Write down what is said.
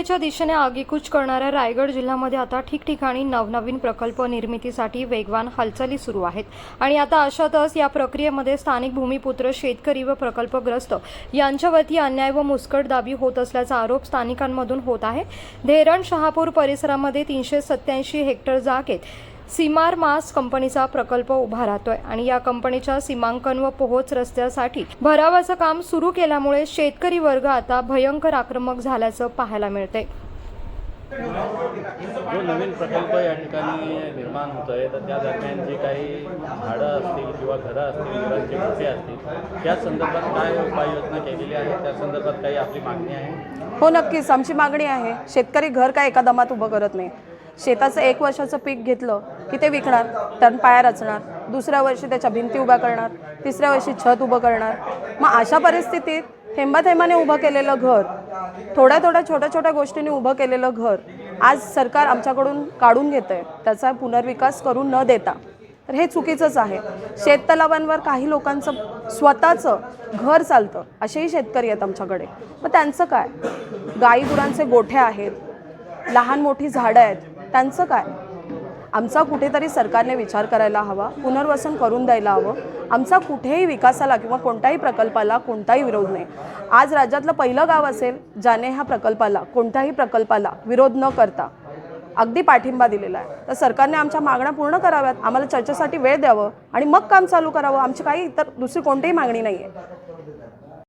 अमरावतीच्या दिशेने आगेकूच करणाऱ्या रायगड जिल्ह्यामध्ये आता ठिकठिकाणी नवनवीन प्रकल्प निर्मितीसाठी वेगवान हालचाली सुरू आहेत. आणि आता अशातच या प्रक्रियेमध्ये स्थानिक भूमिपुत्र शेतकरी व प्रकल्पग्रस्त यांच्यावरती अन्याय व मुस्कटदाबी होत असल्याचा आरोप स्थानिकांमधून होत आहे. धेरण शहापूर परिसरामध्ये तीनशे सत्याऐंशी हेक्टर जागेत सीमार मास कंपनीचा प्रकल्प उभा राहतोय आणि या कंपनीच्या सीमांकन व पोहोच रस्त्यासाठी भरावाचं काम सुरू केल्यामुळे शेतकरी वर्ग आता भयंकर आक्रमक झाल्याचं पाहायला मिळते जो नवीन प्रकल्प या ठिकाणी निर्माण होत आहे तर त्या दरम्यान जे काही झाडं असतील किंवा घरं असतील घरांचे मोठे असतील त्या संदर्भात काय उपाययोजना केलेली आहे? त्या संदर्भात काही आपली मागणी आहे? हो नक्कीच. आमची मागणी आहे शेतकरी घर काय एका दमात उभं करत नाही. शेताचं एक वर्षाचं पीक घेतलं की ते विकणार त्यात पाया रचणार दुसऱ्या वर्षी त्याच्या भिंती उभ्या करणार तिसऱ्या वर्षी छत उभं करणार. मग अशा परिस्थितीत थेंबा थेंबाने उभं केलेलं घर थोड्या थोड्या छोट्या छोट्या गोष्टींनी उभं केलेलं घर आज सरकार आमच्याकडून काढून घेतं आहे त्याचा पुनर्विकास करून न देता. तर हे चुकीचंच आहे. शेततलावांवर काही लोकांचं स्वतःचं घर चालतं असेही शेतकरी आहेत आमच्याकडे. मग त्यांचं काय? गाई गुरांचे गोठे आहेत लहान मोठी झाडं आहेत त्यांचं काय? आमचा कुठेतरी सरकारने विचार करायला हवा पुनर्वसन करून द्यायला हवं. आमचा कुठेही विकासाला किंवा कोणत्याही प्रकल्पाला कोणताही विरोध नाही. आज राज्यातलं पहिलं गाव असेल ज्याने ह्या प्रकल्पाला कोणत्याही प्रकल्पाला विरोध न करता अगदी पाठिंबा दिलेला आहे. तर सरकारने आमच्या मागण्या पूर्ण कराव्यात. आम्हाला चर्चेसाठी वेळ द्यावं आणि मग काम चालू करावं. आमची काही इतर दुसरी कोणतीही मागणी नाही आहे